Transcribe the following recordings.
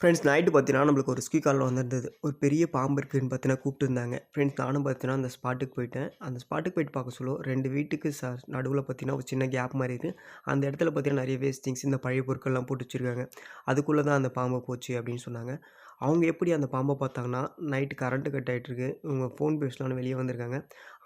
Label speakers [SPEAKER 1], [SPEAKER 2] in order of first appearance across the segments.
[SPEAKER 1] Friends night பார்த்தீங்கன்னா நம்மளுக்கு ஒரு ஸ்கூல் காலில் வந்திருந்தது. ஒரு பெரிய பாம்பு இருக்குதுன்னு பார்த்தீங்கன்னா கூப்பிட்டுருந்தாங்க. ஃப்ரெண்ட்ஸ் நானும் பார்த்தீங்கன்னா அந்த ஸ்பாட்டுக்கு போயிட்டேன். அந்த ஸ்பாட்டுக்கு போயிட்டு பார்க்க சொல்ல ரெண்டு வீட்டுக்கு ச நடுவில் பார்த்தீங்கன்னா ஒரு சின்ன கேப் மாதிரி இருக்குது அந்த இடத்துல பார்த்தீங்கன்னா நிறைய வேஸ்டிங்ஸ் இந்த பழைய பொருட்கள்லாம் போட்டு வச்சுருக்காங்க. அதுக்குள்ளே தான் அந்த பாம்பை போச்சு அப்படின்னு சொன்னாங்க. அவங்க எப்படி அந்த பாம்பை பார்த்தாங்கன்னா நைட்டு கரண்ட்டு கட் ஆகிட்டுருக்கு இவங்க ஃபோன் பேசலான்னு வெளியே வந்திருக்காங்க.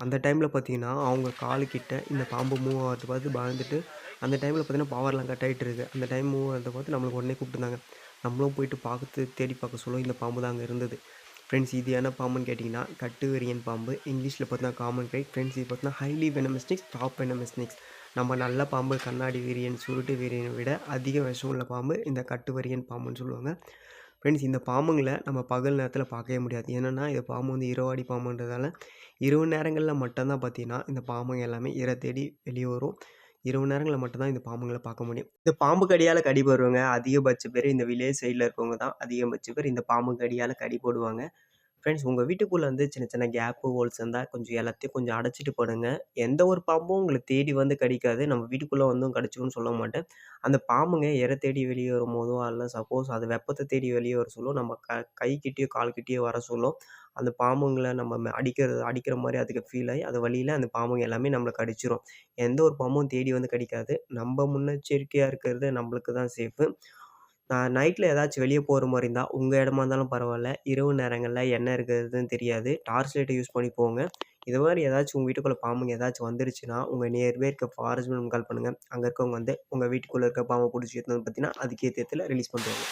[SPEAKER 1] அந்த டைமில் பார்த்தீங்கன்னா அவங்க காலுக்கிட்ட இந்த பாம்பு மூவ் ஆகிறது பார்த்து பயந்துட்டு அந்த டைமில் பார்த்தீங்கன்னா பவர்லாம் கட் ஆகிட்டுருக்கு அந்த டைம் மூவ் ஆகிறத பார்த்து நம்மளுக்கு உடனே கூப்பிட்டுருந்தாங்க. நம்மளும் போயிட்டு பார்த்து தேடி பார்க்க சொல்ல இந்த பாம்பு தான் அங்கே இருந்தது. ஃப்ரெண்ட்ஸ் இது என்ன பாம்புன்னு கேட்டிங்கன்னா கட்டுவரியன் பாம்பு. இங்கிலீஷில் பார்த்தீங்கன்னா காமன் கிரைட் ஃப்ரெண்ட்ஸ் இது பார்த்தீங்கன்னா ஹைலி வெனமெஸ்னிக்ஸ் டாப் வெனமெஸ்னிக்ஸ் நம்ம நல்ல பாம்பு கண்ணாடி வீரியன் சுருட்டு வீரியனை விட அதிக விஷம் உள்ள பாம்பு இந்த கட்டுவரியன் பாம்புன்னு சொல்லுவாங்க. ஃப்ரெண்ட்ஸ் இந்த பாம்புங்களை நம்ம பகல் நேரத்தில் பார்க்கவே முடியாது. என்னென்னா இந்த பாம்பு வந்து இரவாடி பாம்புன்றதால இரவு நேரங்களில் மட்டும்தான் பார்த்தீங்கன்னா இந்த பாம்புங்க எல்லாமே இரை தேடி வெளியே வரும். இரவு நேரங்களில் மட்டும்தான் இந்த பாம்புங்களை பார்க்க முடியும். இந்த பாம்பு கடியால் கடி போடுறவங்க அதிகபட்ச பேர் இந்த வில்லேஜ் சைடில் இருக்கவங்க தான் அதிகபட்ச பேர் இந்த பாம்பு கடியால் கடி போடுவாங்க. ஃப்ரெண்ட்ஸ் உங்கள் வீட்டுக்குள்ளே வந்து சின்ன சின்ன கேப்பு ஹோல்ஸ் இருந்தால் கொஞ்சம் எல்லாத்தையும் கொஞ்சம் அடைச்சிட்டு போடுங்க. எந்த ஒரு பாம்பும் உங்களை தேடி வந்து கடிக்காது. நம்ம வீட்டுக்குள்ளே வந்தும் கடிச்சிக்கும்னு சொல்ல மாட்டேன். அந்த பாம்புங்க எரை தேடி வெளியே வரும் போதோ அல்ல சப்போஸ் அது வெப்பத்தை தேடி வெளியே வர சொல்லும். நம்ம க கைக்கிட்டேயோ கால்கிட்டேயோ வர சொல்லும். அந்த பாம்புங்களை நம்ம அடிக்கிறது அடிக்கிற மாதிரி அதுக்கு ஃபீல் ஆகி அது வழியில் அந்த பாம்புங்க எல்லாமே நம்மளை கடிச்சிரும். எந்த ஒரு பாம்பும் தேடி வந்து கடிக்காது. நம்ம முன்னெச்சரிக்கையாக இருக்கிறது நம்மளுக்கு தான் சேஃபு நைட்டில் ஏதாச்சும் வெளியே போகிற மாதிரி இருந்தால் உங்கள் இடமா இருந்தாலும் பரவாயில்ல இரவு நேரங்களில் என்ன இருக்கிறதுன்னு தெரியாது. டார்ச் லைட்டை யூஸ் பண்ணி போங்க. இது மாதிரி ஏதாச்சும் உங்கள் வீட்டுக்குள்ளே பாம்புங்க ஏதாச்சும் வந்துருச்சுன்னா உங்கள் நியர்பை இருக்க ஃபாரஸ்ட் கால் பண்ணுங்கள் அங்கே இருக்கவங்க வந்து உங்கள் வீட்டுக்குள்ளே இருக்க பாம்பை பிடிச்சி எடுத்து பார்த்தீங்கன்னா அதுக்கேற்ற ரிலீஸ் பண்ணுவாங்க